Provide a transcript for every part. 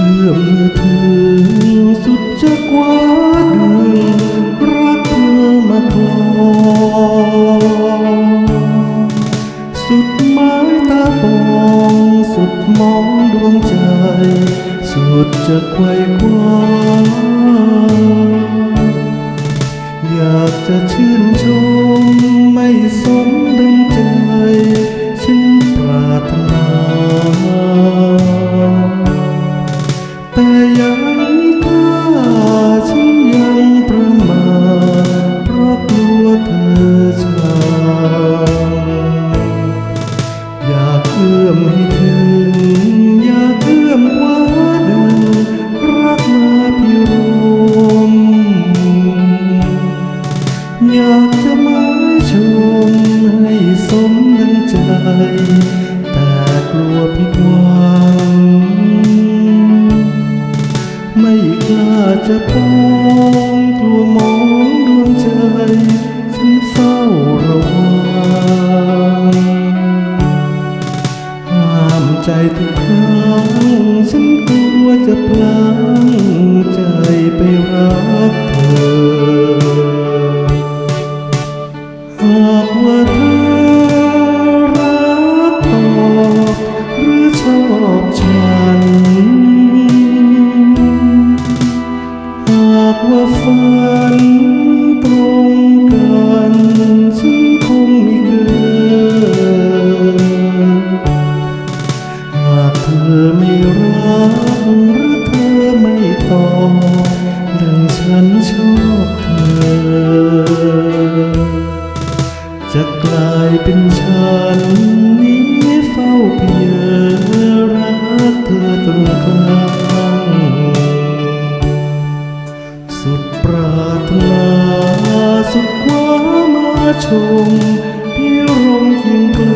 ชื่อมือถือนสุดจะกว่าดึงรักเธอมาคลอสุดไม้ตาปองสุดมองดวงใจ สุดจะไว้ว้าอยากจะชื่นชมไม่สม แต่กลัวผิดหวัง ไม่กล้าจะพ้องกลัวมอง aquafani. สุดปรารถนาสุดคว้ามาชมพี่รมเคียงไกล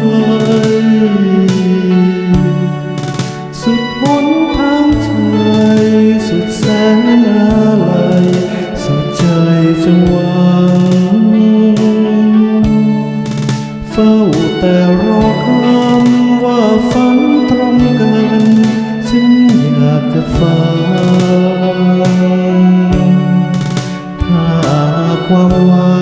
สุดหนทางใจสุดแสนอาลัยสุดใจจะหวังเฝ้าแต่รอคำว่าฝันตรงกันฉันอยากจะฝัน ความหวาน